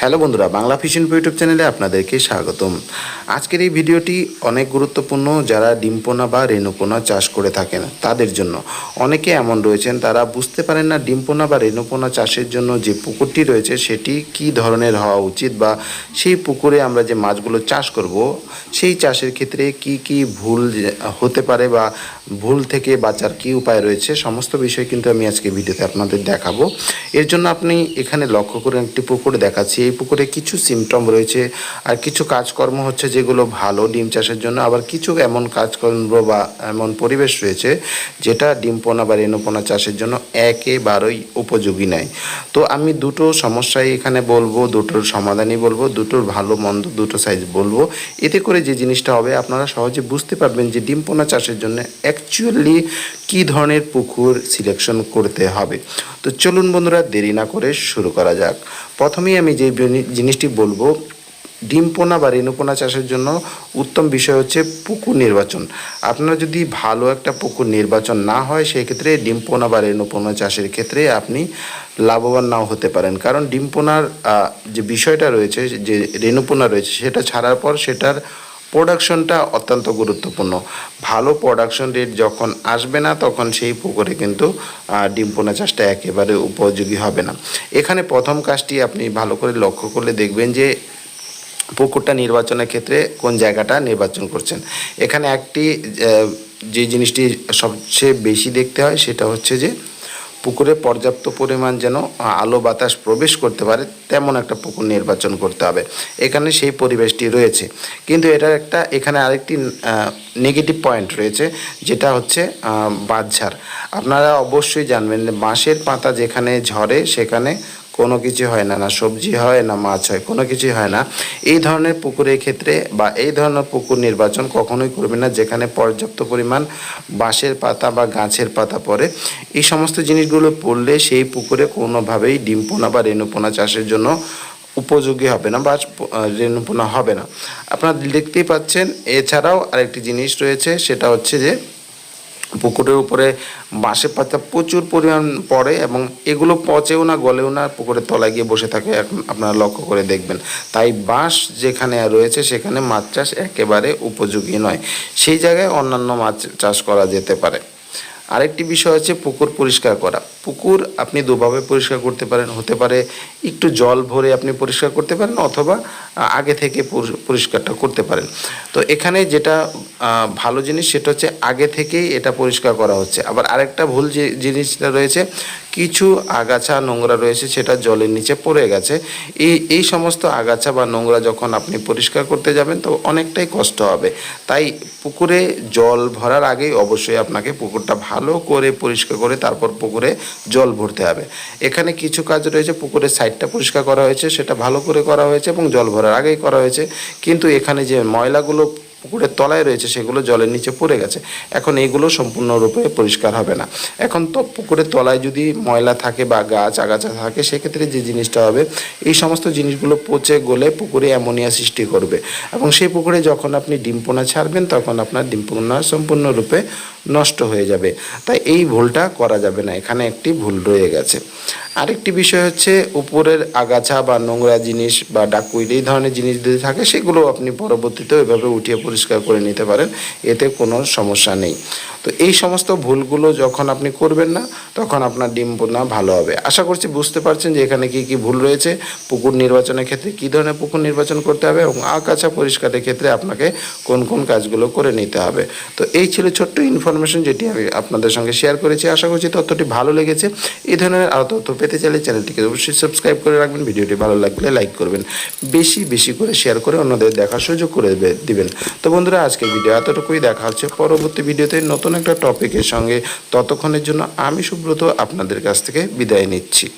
Hello বন্ধুরা, Bangla fission YouTube চ্যানেলে আপনাদেরকে স্বাগতম। আজকের এই ভিডিওটি অনেক গুরুত্বপূর্ণ যারা ডিমপোনা বা রেণুপোনা চাষ করে থাকেন, তাদের জন্য। অনেকে এমন রয়েছেন, তারা বুঝতে পারেন না ডিমপোনা বা রেণুপোনা চাষের জন্য যে পুকুরটি রয়েছে, সেটি কি ধরনের হওয়া উচিত বা সেই পুকুরে আমরা যে মাছগুলো চাষ করব, সেই চাষের ক্ষেত্রে কি কি ভুল হতে পারে বা ভুল থেকে বাঁচার কি উপায় রয়েছে, সমস্ত বিষয় কিন্তু আমি আজকে ভিডিওতে আপনাদের দেখাবো। এর জন্য আপনি এখানে লক্ষ্য করে একটি পুকুর দেখাচ্ছি এই পুকুরে কিছু সিমটম রয়েছে আর কিছু কাজকর্ম হচ্ছে যেগুলো ভালো ডিম চাষের জন্য। আবার কিছু এমন কাজকর্ম বা এমন পরিবেশ রয়েছে যেটা ডিম পোনা বা রেণুপোনা চাষের জন্য একেবারেই উপযোগী নয়। তো আমি দুটো সমস্যাই এখানে বলব, দুটোর সমাধানই বলব, দুটোর ভালো মন্দ দুটো সাইজ বলব। এতে করে যে জিনিসটা হবে, আপনারা সহজে বুঝতে পারবেন যে ডিম পোনা চাষের জন্য অ্যাকচুয়ালি কী ধরনের পুকুর সিলেকশন করতে হবে। তো চলুন বন্ধুরা, দেরি না করে শুরু করা যাক। প্রথমেই আমি যে জিনিসটি বলব। ডিম পোনা বা রেণুপোনা চাষের জন্য উত্তম বিষয় হচ্ছে পুকুর নির্বাচন। আপনার যদি ভালো একটা পুকুর নির্বাচন না হয়, সেক্ষেত্রে ডিম পোনা বা রেণুপোনা চাষের ক্ষেত্রে আপনি লাভবান নাও হতে পারেন। কারণ ডিম পোনার যে বিষয়টা রয়েছে, যে রেণুপোনা রয়েছে, সেটা ছাড়ার পর সেটার প্রোডাকশনটা অত্যন্ত গুরুত্বপূর্ণ। ভালো প্রোডাকশন রেট যখন আসবে না, তখন সেই পুকুরে কিন্তু ডিম পোনা চাষটা একেবারে উপযোগী হবে না। এখানে প্রথম কাজটি আপনি ভালো করে লক্ষ্য করলে দেখবেন যে, পুকুরটা নির্বাচনের ক্ষেত্রে কোন জায়গাটা নির্বাচন করছেন। এখানে একটি যে জিনিসটি সবচেয়ে বেশি দেখতে হয়, সেটা হচ্ছে যে পুকুরে পর্যাপ্ত পরিমাণ যেন আলো বাতাস প্রবেশ করতে পারে, তেমন একটা পুকুর নির্বাচন করতে হবে। এখানে সেই পরিবেশটি রয়েছে। কিন্তু এটার একটা, এখানে আরেকটি নেগেটিভ পয়েন্ট রয়েছে, যেটা হচ্ছে বাঁধঝাড়। আপনারা অবশ্যই জানবেন বাঁশের পাতা যেখানে ঝরে, সেখানে কোনো কিছু হয় না না সবজি হয়, না মাছ হয়, কোনো কিছুই হয় না। এই ধরনের পুকুরের ক্ষেত্রে বা এই ধরনের পুকুর নির্বাচন কখনোই করবে না, যেখানে পর্যাপ্ত পরিমাণ বাঁশের পাতা বা গাছের পাতা পড়ে। এই সমস্ত জিনিসগুলো পড়লে সেই পুকুরে কোনোভাবেই ডিমপোনা বা রেণুপোনা চাষের জন্য উপযোগী হবে না বা রেণুপোনা হবে না। আপনারা দেখতেই পাচ্ছেন, এছাড়াও আরেকটি জিনিস রয়েছে, সেটা হচ্ছে যে পুকুরের উপরে বাঁশের পাতা প্রচুর পরিমাণ পড়ে এবং এগুলো পচেও না, গলেও না, পুকুরের তলায় গিয়ে বসে থাকে আপনারা লক্ষ্য করে দেখবেন। তাই বাঁশ যেখানে রয়েছে সেখানে মাছ চাষ একেবারে উপযোগী নয়। সেই জায়গায় অন্যান্য মাছ চাষ করা যেতে পারে। আরেকটি বিষয় হচ্ছে পুকুর পরিষ্কার করা। পুকুর আপনি দুভাবে পরিষ্কার করতে পারেন, হতে পারে একটু জল ভরে আপনি পরিষ্কার করতে পারেন অথবা আগে থেকে পরিষ্কারটা করতে পারেন। তো এখানে যেটা ভালো জিনিস সেটা হচ্ছে আগে থেকেই এটা পরিষ্কার করা হচ্ছে। আবার আরেকটা ভুল যে, জিনিসটা রয়েছে কিছু আগাছা, নোংরা রয়েছে, সেটা জলের নিচে পড়ে গেছে। এই এই সমস্ত আগাছা বা নোংরা যখন আপনি পরিষ্কার করতে যাবেন, তো অনেকটাই কষ্ট হবে। তাই পুকুরে জল ভরার আগেই অবশ্যই আপনাকে পুকুরটা ভালো করে পরিষ্কার করে তারপর পুকুরে জল ভরতে হবে। এখানে কিছু কাজ রয়েছে, পুকুরের সাইডটা পরিষ্কার করা হয়েছে, সেটা ভালো করে করা হয়েছে এবং জল ভরার আগেই করা হয়েছে। কিন্তু এখানে যে ময়লাগুলো পুকুরের তলায় রয়েছে, সেগুলো জলের নিচে পড়ে গেছে। এখন এইগুলো সম্পূর্ণরূপে পরিষ্কার হবে না। এখন তো পুকুরের তলায় যদি ময়লা থাকে বা গাছ, আগাছা থাকে, সেক্ষেত্রে যে জিনিসটা হবে, এই সমস্ত জিনিসগুলো পচে গলে পুকুরে অ্যামোনিয়া সৃষ্টি করবে। এবং সেই পুকুরে যখন আপনি ডিম পোনা ছাড়বেন, তখন আপনার ডিম পোনা সম্পূর্ণরূপে নষ্ট হয়ে যাবে। তাই এই ভুলটা করা যাবে না। এখানে একটি ভুল রয়ে গেছে। আরেকটি বিষয় হচ্ছে, উপরের আগাছা বা নোংরা জিনিস বা ডাকুইড এই ধরনের জিনিস যদি থাকে, সেগুলো আপনি পরবর্তীতে ওইভাবে উঠিয়ে পরিষ্কার করে নিতে পারেন এতে কোনো সমস্যা নেই। তো এই সমস্ত ভুলগুলো যখন আপনি করবেন না, তখন আপনার ডিম পোনা ভালো হবে। আশা করছি বুঝতে পারছেন যে এখানে কি কি ভুল রয়েছে। পুকুর নির্বাচনের ক্ষেত্রে কী ধরনের পুকুর নির্বাচন করতে হবে এবং আগাছা পরিষ্কারের ক্ষেত্রে আপনাকে কোন কোন কাজগুলো করে নিতে হবে। তো এই ছিল ছোট্ট ইনফরমেশন যেটি আমি আপনাদের সঙ্গে শেয়ার করেছি। আশা করছি তথ্যটি ভালো লেগেছে। এই ধরনের আরও তথ্য পেতে চাইলে চ্যানেলটিকে অবশ্যই সাবস্ক্রাইব করে রাখবেন। ভিডিওটি ভালো লাগলে লাইক করবেন। বেশি বেশি করে শেয়ার করে অন্যদের দেখার সুযোগ করে দেবে- দিবেন। তো বন্ধুরা, আজকের ভিডিও এতটুকুই। দেখা হচ্ছে পরবর্তী ভিডিওতে নতুন একটা টপিকের সঙ্গে ততক্ষণের জন্য আমি সুব্রত আপনাদের কাছ থেকে বিদায় নিচ্ছি।